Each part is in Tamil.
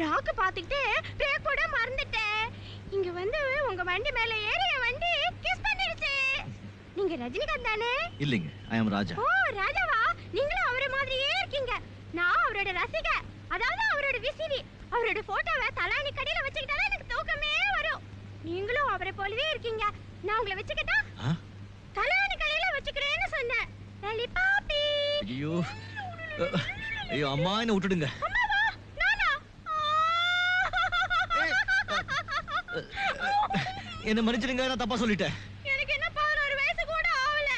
ராக்கு பாத்துக்கிட்டு பிரேக் போட மறந்துட்டேன் இங்க வந்து உங்க வண்டி மேல ஏறி என் வண்டி கிஸ் பண்ணிடுச்சு. நீங்க ரஜினிகாந்த் தானே? இல்லைங்க ஐ அம் ராஜா ஓ ராஜாவா நீங்களும் அவரை மாதிரியே இருக்கீங்க நான் அவரோட ரசிக. அதாவது அவரோட விசிறி. அவரோட போட்டோவை தலானி கடையில வச்சுக்கிட்டாலே எனக்கு தூக்கமே வரும். நீங்களும் அவரை போலவே இருக்கீங்க. நான் உங்களை வச்சுக்கிட்டா? தலானி கடையில வச்சுக்கிறேன்னு சொன்னேன். பாப்பி. ஐயோ. ஐயோ அம்மா என்ன விட்டுடுங்க. என்ன மன்னிச்சிடுங்க நான் தப்பா சொல்லிட்டேன். எனக்கு என்ன பதினோரு வயசு கூட ஆகல.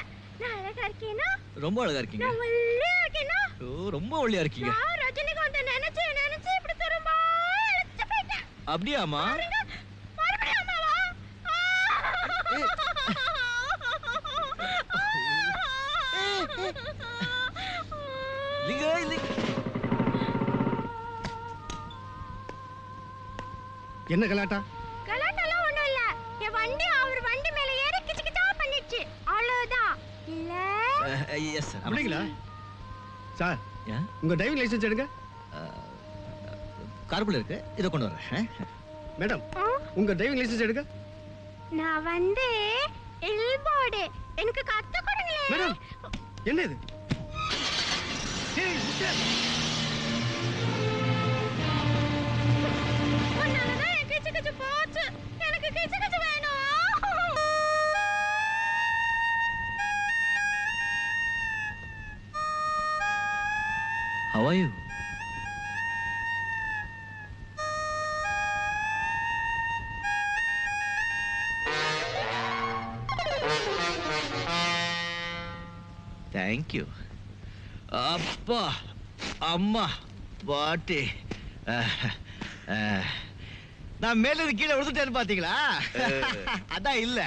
நான் அழகா இருக்கேனா? ரொம்ப அழகா இருக்கீங்க. ரொம்ப ஒல்லியா இருக்கீங்க நான் ரஜினிகாந்த் நினைச்சு நினைச்சு இப்படி திரும்ப இழுத்து அம்மாவா இல்லைங்க இல்லைங்க என்ன கலாட்டா? கலாட்டெல்லாம் ஒண்ணும் இல்ல. என் வண்டி அவர் வண்டி மேல ஏறி கிச்சு கிச்சா பண்ணிடுச்சு. அவ்வளவுதான். இல்ல? எஸ் சார் அப்படிங்களா? சார் உங்க டிரைவிங் லைசென்ஸ் எடுங்க. காருக்குள்ள இருக்கு. இதை கொண்டு வரேன் மேடம் உங்க டிரைவிங் லைசென்ஸ் எடுங்க. நான் வந்து எல்போர்டு எனக்கு கத்து கொடுங்களேன் மேடம் என்ன இது How are you? Thank you அப்பா அம்மா பாட்டி. நான் மேல கீழே விழுந்துட்டேன்னு பாத்தீங்களா? அதான் இல்ல.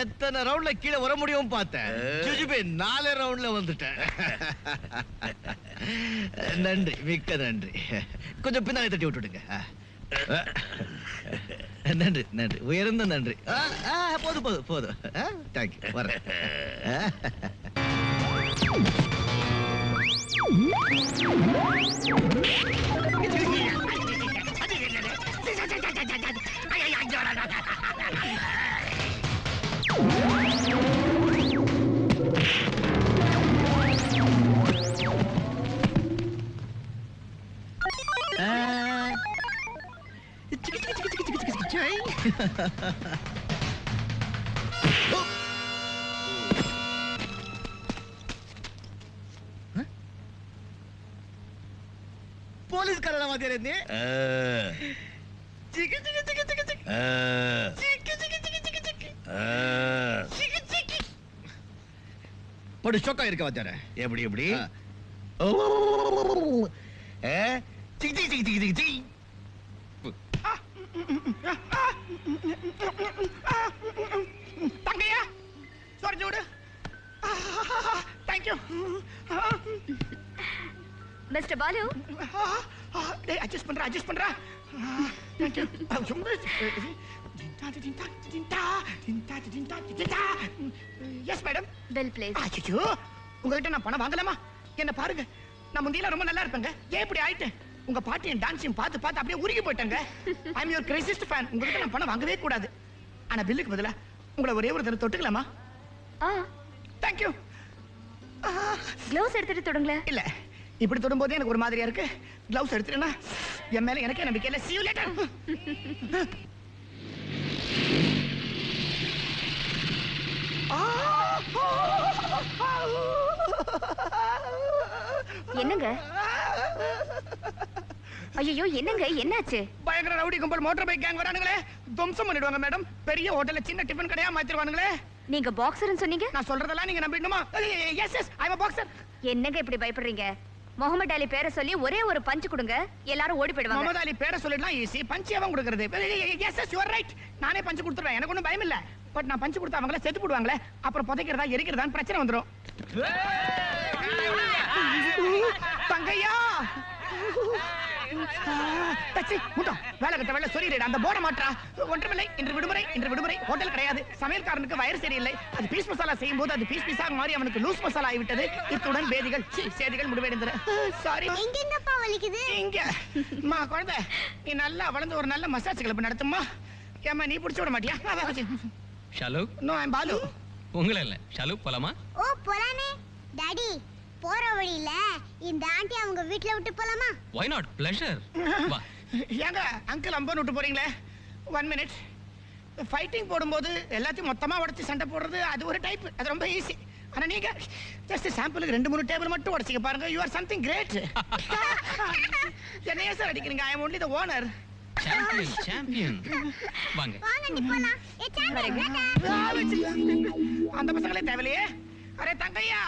எத்தனை ரவுண்ட்ல கீழே வர முடியும் பார்த்தேன். ஜுஜுபே நாலு ரவுண்ட்ல வந்துட்டேன். நன்றி மிக்க நன்றி. கொஞ்சம் பின்னாடி தட்டி விட்டுடுங்க. நன்றி நன்றி. உயர்ந்த நன்றி. போதும் போதும் போதும். தேங்க்யூ வரேன். ஆ. சிக்கு, சிக்கு, சிக்கு, சிக்கு, சிக்கு, சிக்கு, சாய். ஓ. சிக்கு, சிக்கு, சிக்கு. சிக்கு, சிக்கு, சிக்கு, சிக்கு, சிக்கு. சிக்கு, சிக்கு. போடு ஷோக்கா இருக்க வாத்தியார எப்படி எப்படி ஓ ஏ சிக்கு சிக்கு சிக்கு சிக்கு சிக்கு சிக்கு தங்கையா சாரி ஜோடு தேங்க்யூ மிஸ்டர் பாலு டேய் அட்ஜஸ்ட் பண்றா அட்ஜஸ்ட் பண்றா. Thank you yes madam bill please அச்சோ உங்ககிட்ட நான் பணம் வாங்கலாமா? என்ன பாருங்க நான் முந்தியெல்லாம் ரொம்ப நல்லா இருப்பேங்க. ஏன் இப்படி ஆயிட்டேன்? உங்க பாட்டியும் டான்ஸையும் பார்த்து பார்த்து அப்படியே உருகி போயிட்டேங்க. I am your craziest fan உங்ககிட்ட நான் பணம் வாங்கவே கூடாது. ஆனா பில்லுக்கு பதிலா உங்களை ஒரே ஒரு தடவை தொட்டுக்கலாமா? ஆ. தேங்க்யூ க்ளவுஸ் எடுத்துட்டு தொடங்களேன். இல்ல. இப்படி தொடும்போதே எனக்கு ஒரு மாதிரியா இருக்கு. கிளவுஸ் எடுத்துட்டேன்னா என் மேல எனக்கே நம்பிக்கை இல்ல. You later. என்னங்க? ஐயோ என்னங்க? என்னாச்சு? பயங்கர ரவுடி கும்பல் மோட்டார் பைக் கேங் வரானுங்களே. துவம்சம் பண்ணிடுவாங்க மேடம். பெரிய ஹோட்டல்ல சின்ன டிஃபன் கடையா மாத்திருவானுங்களே. நீங்க பாக்ஸர்னு சொன்னீங்க? நான் சொல்றதெல்லாம் நீங்க நம்பிடணுமா? Yes yes I am boxer என்னங்க இப்படி பயப்படுறீங்க? முகமது அலி பேரை சொல்லி ஒரே ஒரு பஞ்ச் கொடுங்க. எல்லாரும் ஓடி போயிடுவாங்க. முகமது அலி பேரை சொல்லிடலாம் ஈஸி பஞ்சு அவன் கொடுக்கறது? எஸ் எஸ் யுவர் ரைட் நானே பஞ்சு கொடுத்துருவேன் எனக்கு ஒன்றும் பயம் இல்ல. பட் நான் பஞ்சு கொடுத்தா அவங்கள செத்து போடுவாங்களே அப்புறம் புதைக்கிறதா எரிக்கிறதான்னு பிரச்சனை வந்துரும். தங்கையா! வேலை கட்ட வேலை சொல்லிடு அந்த போட மாட்டா ஒன்றுமில்லை இன்று விடுமுறை இன்று விடுமுறை. ஹோட்டல் கிடையாது. சமையல்காரனுக்கு வயிறு சரியில்லை. அது பீஸ் மசாலா செய்யும் போது அது பீஸ் பீஸாக மாறி அவனுக்கு லூஸ் மசாலா ஆகிவிட்டது. இத்துடன் சேதிகள் சாரி எங்கெங்கப்பா வலிக்குது? இங்க. குழந்தை நீ நல்லா வளர்ந்து ஒரு நல்ல மசாஜ் கிளப் நடத்தும்மா. ஏம்மா நீ பிடிச்சு விட மாட்டியா? ஷாலு? No I'm Balu. உங்களை இல்ல. ஷாலு போலாமா? ஓ போலாமே டாடி போற வழியில இந்த ஆண்டி அவங்க வீட்ல விட்டு போலாமா? ஒய் நாட் பிளஷர் வா. ஏங்க அங்கிள் அம்பன் விட்டு போறீங்களே? ஒன் மினிட் ஃபைட்டிங் போடும்போது எல்லாத்தையும் மொத்தமா உடைச்சு சண்டை போடுறது அது ஒரு டைப் அது ரொம்ப ஈஸி ஆனா நீங்க ஜஸ்ட் சாம்பிளுக்கு ரெண்டு மூணு டேபிள் மட்டும் உடைச்சிக்க பாருங்க. யூ ஆர் சம்திங் கிரேட் என்னைய சார் அடிக்கிறீங்க? I am only the owner champion champion வாங்க. வாங்க நீ போலாம். ஏ சாம்பியன் அந்த பசங்களே தேவையில்லையே. அரே தங்கையா.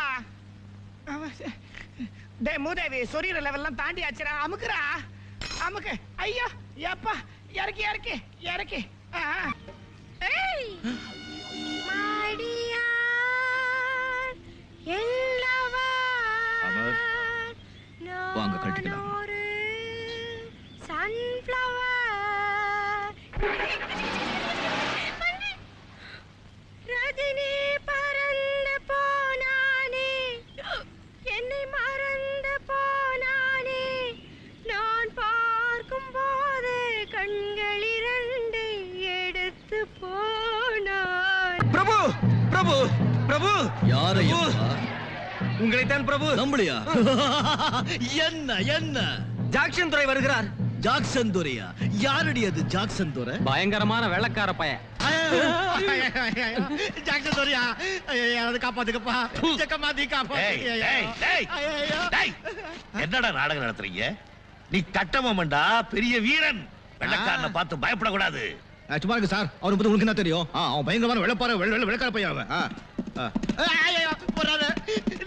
டே மூதேவி சொரியற லெவல்லாம் தாண்டி ஆச்சுடா. அமுக்குறா அமுக்கு. ஐயா ஏப்பா இறக்கி இறக்கி இறக்கி. வாங்க, கழட்டிக்கலாம். யாரையா உங்களைத்தான் பிரபு நம்பளையா என்ன என்ன ஜாக்சன் துறை வருகிறார் ஜாக்சன் துரையா யாரடி அது ஜாக்சன் துரை பயங்கரமான வெள்ளக்கார பையன் ஜாக்சன் துரையா யாராவது காப்பாத்துக்கப்பா டேய், டேய், என்னடா நாடகம் நடத்துறீங்க நீ கட்டமண்டா பெரிய வீரன் வெள்ளக்காரனை பார்த்து பயப்படக்கூடாது சும்மா இருக்கு சார் அவரை பத்தி உங்களுக்கு என்ன தெரியும் ஆ, அவன் பயங்கரமான வெள்ளப்பார வெள்ள வெள்ள வெள்ளக்கார பையன் அவன் வர்றாரு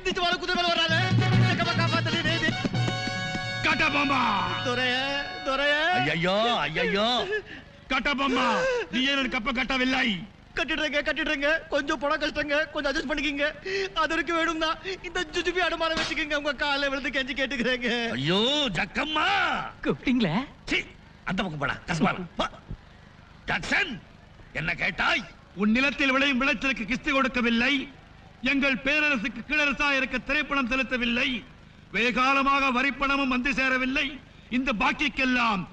நிச்சயமான குதிரை மேல வர்றாரு. ஜக்கமா காப்பாத்து டேய், டேய், டேய். கட்டபொம்மா துரைய துரைய ஐயோ ஐயோ கட்டபொம்மா நீ ஏன் கப்ப கட்டவில்லை? கட்டிடுறேங்க கட்டிடுறேங்க. கொஞ்சம் பணம் கஷ்டங்க கொஞ்சம் அட்ஜஸ்ட் பண்ணிக்கிங்க. அதற்கு வேணும் தான் இந்த ஜுஜுபி அடமான வச்சுக்கோங்க. உங்க காலை விழுந்து கெஞ்சி கேட்டுக்கிறேங்க. ஐயோ ஜக்கம்மா. கூப்பிட்டீங்களே? அந்த பக்கம் போடா. கஸ்பால போ. ஜாக்சன் என்ன கேட்டாய்? உன் நிலத்தில் விளையும் விளைச்சலுக்கு கிஸ்தி கொடுக்கவில்லை. எங்கள் பேரரசுக்கு கீழரசா இருக்க திரைப்பணம் செலுத்தவில்லை. வேகாலமாக வரிப்பணமும் வந்து சேரவில்லை. இந்த பாக்கிக்கெல்லாம்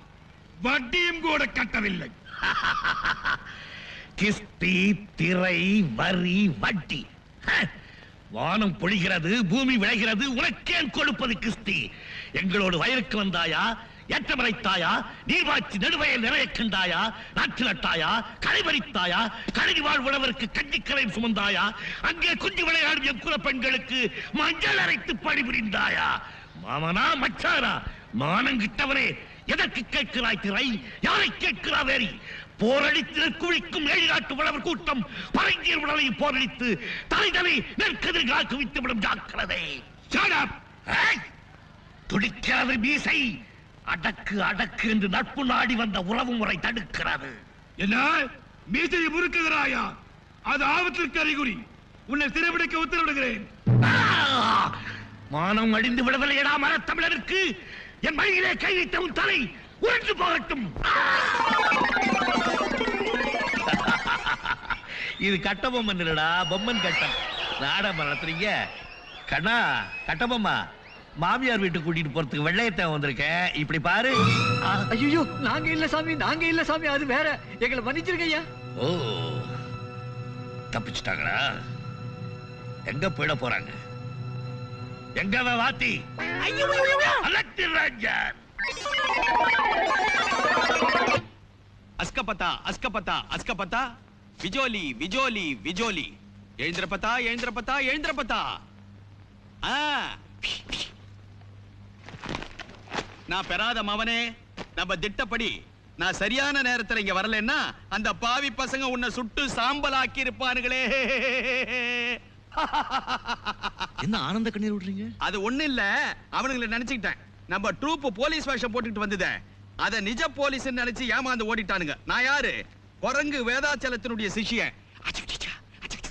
வட்டியும் கூட கட்டவில்லை. கிஸ்தி திரை வரி வட்டி. வானம் பொழிகிறது பூமி விளைகிறது உனக்கேன் கொடுப்பது கிஸ்தி. எங்களோடு வயலுக்கு வந்தாயா? ஏற்றமறைத்தாயா நீர்வாய்ச்சி நடுவயல் நிறைய கண்டாயா நாற்று நட்டாயா களை பறித்தாயா கழனி வாழ்வுழவருக்கு கஞ்சிக்கலை சுமந்தாயா? அங்கே குஞ்சு விளையாடும் என் குல பெண்களுக்கு மஞ்சள் அரைத்து பணிபுரிந்தாயா? மாமனா மச்சானா மானங்கிட்டவரே எதற்கு கேட்கிறாய் திரை? யாரை கேட்கிறா வேறி? போரடித்து குழிக்கும் ஏழு நாட்டு உழவர் கூட்டம் பரங்கியர் உடலை போரடித்து தலைதலை நெற்கதிர்களால் குவித்து விடும் ஜாக்கிரதை! துடிக்கிறது மீசை. அடக்கு அடக்கு என்று நட்பு நாடி வந்த உறவு முறை தடுக்கிறது. என்ன? மீசையை முறுக்குகிறாயா? அது ஆபத்திற்கு அறிகுறி. உன்னை சிறைபிடிக்க உத்தரவிடுகிறேன்! மானம் அடிந்து விடவில்லையடா மரத்தமிழருக்கு என் வழியிலே கை வைத்த உன் தலை உருண்டு போகட்டும். இது கட்டபொம்மன் இல்லடா பொம்மன் கட்டம். நாடகம் நடத்துறீங்க. கண்ணா கட்டபொம்மா. மாமியார் வீட்டுக்கு கூட்டிட்டு போறதுக்கு வெள்ளையத்தை வந்திருக்கேன் இப்படி பாரு. ஐயோ நாங்க இல்ல சாமி நாங்க இல்ல சாமி அது வேற. எங்களை மன்னிச்சிருக்க ஐயா. ஓ தப்பிச்சிட்டாங்களா? எங்க போயிட போறாங்க? எங்க வாத்தி? ராஜர் அஸ்கபத்தா அஸ்கபத்தா அஸ்கபத்தா விஜோலி விஜோலி விஜோலி! எழுந்திரப்பத்தா எழுந்திரப்பத்தா எழுந்திரப்பத்தா ஆ! நான் பெறாத மவனே நம்ம திட்டப்படி நான் சரியான நேரத்துல இங்க வரலன்னா அந்த பாவி பசங்க உன்னை சுட்டு சாம்பல் ஆக்கி இருப்பானுங்களே என்ன ஆனந்த கண்ணீர் விடுறீங்க? அது ஒண்ணு இல்ல அவனுங்களை நினைச்சுக்கிட்டேன். நம்ம ட்ரூப் போலீஸ் வேஷம் போட்டுட்டு வந்ததே. அத நிஜ போலீஸ் நினைச்சு ஏமாந்து ஓடிட்டானுங்க. நான் யாரு? குரங்கு வேதாச்சலத்தினுடைய சிஷ்யன்.